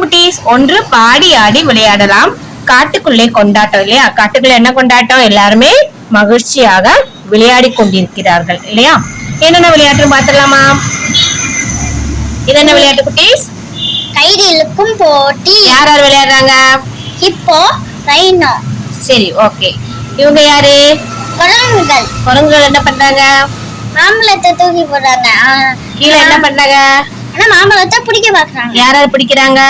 குட்டீஸ் ஒன்று பாடி ஆடி விளையாடலாம். காட்டுக்குள்ளே கொண்டாட்டம் இல்லையா? காட்டுக்குள்ள என்ன கொண்டாட்டம்? எல்லாருமே மகிழ்ச்சியாக விளையாடி கொண்டிருக்கிறார்கள் இல்லையா? என்னென்ன விளையாட்டு பார்த்துடலாமா? இது என்ன விளையாட்டு குட்டீஸ்? கயிறு இழுக்கும் போட்டி. யார் யார் விளையாடுறாங்க? இப்போ ரைனோ. சரி ஓகே. இவங்க யாரு? குரங்குகள். குரங்குகள் என்ன பண்றாங்க? மாம்பழத்தை தூக்கி போடுறாங்க. கீழே என்ன பண்றாங்க? ஆனா மாம்பழத்தை பிடிக்க பாக்குறாங்க யார் யார் பிடிக்கிறாங்க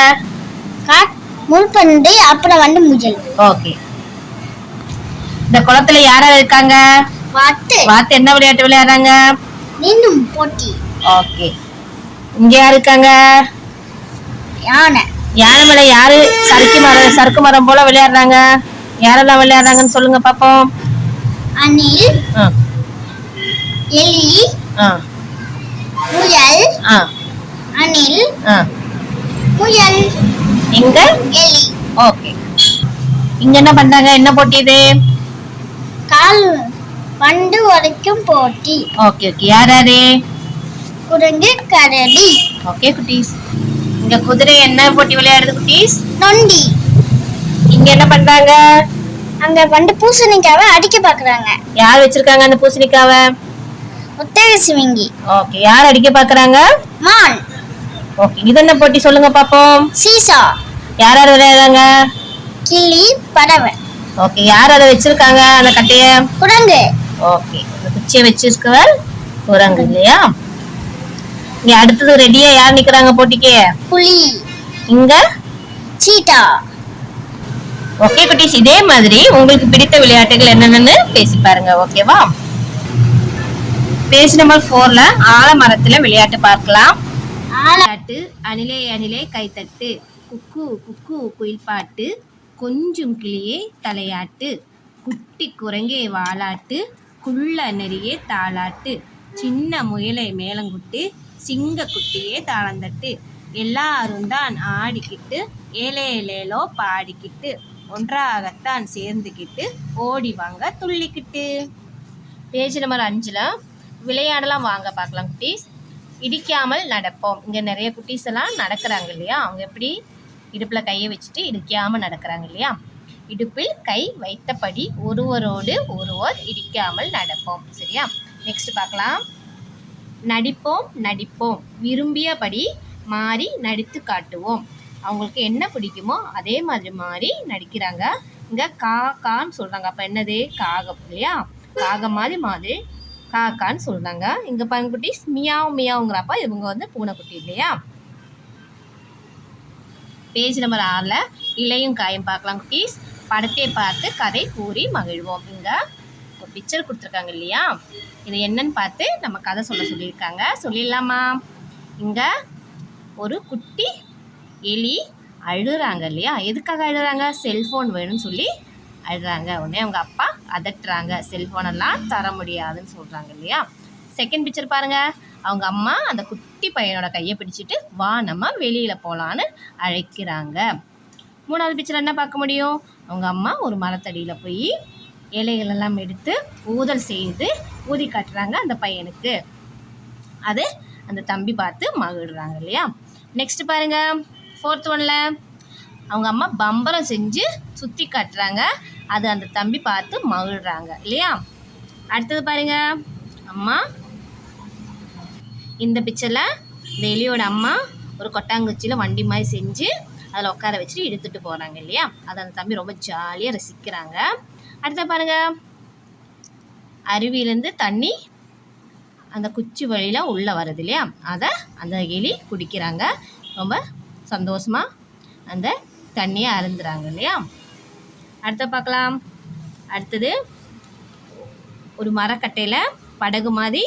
முள்பண்டு அப்புறம் வந்து முயல் ஓகே. இந்த குளத்துல யார் யார் இருக்காங்க? வாத்து. பார்த்து என்ன விளையாட்டு விளையாடுறாங்க? நீந்தும் போட்டி. ஓகே. இங்க யார் இருக்காங்க? யானை. யானை மேல யாரு சறுக்கு மரம் சறுக்கு மரம் போல விளையாடுறாங்க? யாரெல்லாம் விளையாடுறாங்கன்னு சொல்லுங்க பாப்போம். அணில் எலி முயல் ஆ, அணில். முயல் இங்க எலி. ஓகே. இங்க என்ன பண்றாங்க? என்ன போட்டி இது? கால் வண்டு உடைக்கும் போட்டி. Okay okay. யார் யாரு? குரங்கு கரடி. ஓகே குட்டீஸ். இங்க குதிரை என்ன போட்டி விளையாடுது குட்டீஸ்? நொண்டி. இங்க என்ன பண்றாங்க? அங்க வந்து பூசணிக்காவை அடிக்க பாக்குறாங்க. யார் வச்சிருக்காங்க அந்த பூசணிக்காவை? ஒத்தக சிவிங்கி ஓகே யார் அடிக்க பாக்குறாங்க? மான். ஓகே இது என்ன போட்டி சொல்லுங்க பாப்போம். சீசா. யார் யார் விளையாடுறாங்க? கிளி பறவை. ஓகே யார் அதை வச்சிருக்காங்க அந்த கட்டைய? குரங்கு. ஓகே அந்த குச்சியை வச்சிருக்கவர் குரங்கு இல்லையா? இங்க அடுத்தது ரெடியா யார் நிக்கிறாங்க போட்டிக்கு? புலி. இங்க? சீட்டா ஓகே குட்டீஸ் இதே மாதிரி உங்களுக்கு பிடித்த விளையாட்டுகள் என்னென்னு பேசி பாருங்க ஓகேவா? பேஜ் நம்பர் ஃபோர்ல ஆலமரத்துல விளையாட்டு பார்க்கலாம். ஆளாட்டு அணிலே அணிலே கைத்தட்டு. குக்கு குக்கு குயில் பாட்டு கொஞ்சம் கிளியே தலையாட்டு. குட்டி குரங்கே வாலாட்டு. குள்ள நெறியே தாளாட்டு. சின்ன முயலை மேலங்குட்டு. சிங்க குட்டியே தாளந்தட்டு. எல்லாரும் தான் ஆடிக்கிட்டு ஏலே ஏலேலோ பாடிக்கிட்டு. ஒன்றாகத்தான் சேர்ந்துக்கிட்டு ஓடி வாங்க துள்ளிக்கிட்டு. பேஜ் நம்பர் அஞ்சில் விளையாடலாம் வாங்க பார்க்கலாம் குட்டீஸ். இடிக்காமல் நடப்போம். இங்கே நிறைய குட்டீஸ் எல்லாம் நடக்கிறாங்க இல்லையா? அவங்க எப்படி இடுப்பில் கையை வச்சுட்டு இடிக்காமல் நடக்கிறாங்க இல்லையா? இடுப்பில் கை வைத்தபடி ஒருவரோடு ஒருவர் இடிக்காமல் நடப்போம். சரியா? நெக்ஸ்ட் பார்க்கலாம். நடிப்போம் நடிப்போம். விரும்பியபடி மாறி நடித்து காட்டுவோம். அவங்களுக்கு என்ன பிடிக்குமோ அதே மாதிரி மாறி நடிக்கிறாங்க. இங்கே கா கான்னு சொல்கிறாங்க அப்போ என்னது? காகம் இல்லையா? காகம் மாதிரி மாதிரி காக்கான்னு சொல்கிறாங்க இங்கே பாருங்க குட்டீஸ் மியாவ் மியாவுங்கிறப்ப இவங்க வந்து பூனைக்குட்டி இல்லையா? பேஜ் நம்பர் ஆறில் இலையும் காயும் பார்க்கலாம் குட்டீஸ். படத்தை பார்த்து கதை கூறி மகிழ்வோம். இங்கே ஒரு பிக்சர் கொடுத்துருக்காங்க இல்லையா? இது என்னன்னு பார்த்து நம்ம கதை சொல்ல சொல்லியிருக்காங்க. சொல்லிடலாமா? இங்கே ஒரு குட்டி எலி அழுகிறாங்க இல்லையா? எதுக்காக அழுகிறாங்க? செல்ஃபோன் வேணும்னு சொல்லி அழுறாங்க. உடனே அவங்க அப்பா அதட்டுறாங்க. செல்ஃபோனெல்லாம் தர முடியாதுன்னு சொல்கிறாங்க இல்லையா? செகண்ட் பிக்சர் பாருங்க. அவங்க அம்மா அந்த குட்டி பையனோட கையை பிடிச்சிட்டு வா நம்ம வெளியில் போகலான்னு அழைக்கிறாங்க. மூணாவது பிக்சர் என்ன பார்க்க முடியும்? அவங்க அம்மா ஒரு மரத்தடியில் போய் இலைகளெல்லாம் எடுத்து ஊதல் செய்து ஊதி காட்டுறாங்க அந்த பையனுக்கு. அது அந்த தம்பி பார்த்து மகிழ்றாங்க இல்லையா? நெக்ஸ்ட் பாருங்க. ஃபோர்த் ஒன்ல அவங்க அம்மா பம்பரம் செஞ்சு சுற்றி காட்டுறாங்க. அது அந்த தம்பி பார்த்து மகிழ்கிறாங்க இல்லையா? அடுத்தது பாருங்க. அம்மா இந்த பிக்சரில் இந்த எலியோட அம்மா ஒரு கொட்டாங்குச்சியில் வண்டி மாதிரி செஞ்சு அதில் உட்கார வச்சுட்டு இழுத்துட்டு போகிறாங்க இல்லையா? அதை அந்த தம்பி ரொம்ப ஜாலியாக ரசிக்கிறாங்க. அடுத்த பாருங்க. அருவியிலேருந்து தண்ணி அந்த குச்சி வழியில் உள்ளே வருது இல்லையா? அதை அந்த எலி குடிக்கிறாங்க. ரொம்ப சந்தோஷமாக அந்த தண்ணியை அருந்துறாங்க இல்லையா? அடுத்த பார்க்கலாம். அடுத்தது ஒரு மரக்கட்டையில் படகு மாதிரி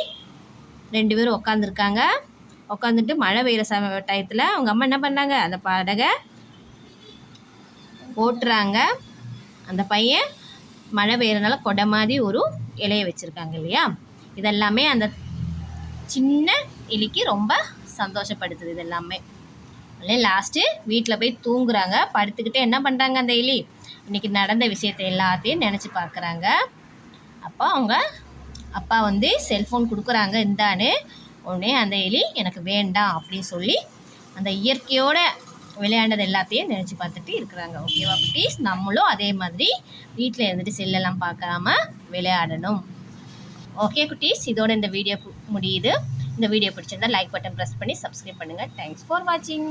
ரெண்டு பேரும் உட்காந்துருக்காங்க உட்காந்துட்டு மழை பெய்கிற சம டயத்தில் அவங்க அம்மா என்ன பண்ணாங்க? அந்த படகை ஓட்டுறாங்க. அந்த பையன் மழை பெய்கிறனால கொடை மாதிரி ஒரு இலையை வச்சுருக்காங்க இல்லையா? இதெல்லாமே அந்த சின்ன எலிக்கு ரொம்ப சந்தோஷப்படுத்துது இதெல்லாமே. அப்படியே லாஸ்ட்டு வீட்டில் போய் தூங்குறாங்க. படுத்துக்கிட்டு என்ன பண்ணுறாங்க அந்த எலி இன்னைக்கு நடந்த விஷயத்தை எல்லாத்தையும் நினச்சி பார்க்குறாங்க. அப்போ அவங்க அப்பா வந்து செல்ஃபோன் கொடுக்குறாங்க இந்தான்னு. உடனே அந்த எலி எனக்கு வேண்டாம் அப்படின்னு சொல்லி அந்த இயற்கையோட விளையாண்டது எல்லாத்தையும் நினச்சி பார்த்துட்டு இருக்கிறாங்க. ஓகேவா குட்டீஸ்? நம்மளும் அதே மாதிரி வீட்டில் இருந்துட்டு செல்லெல்லாம் பார்க்காம விளையாடணும். ஓகே குட்டீஸ்? இதோட இந்த வீடியோ முடியுது. இந்த வீடியோ பிடிச்சிருந்தா லைக் பட்டன் ப்ரெஸ் பண்ணி சப்ஸ்கிரைப் பண்ணுங்கள் தேங்க்ஸ் ஃபார் வாட்சிங்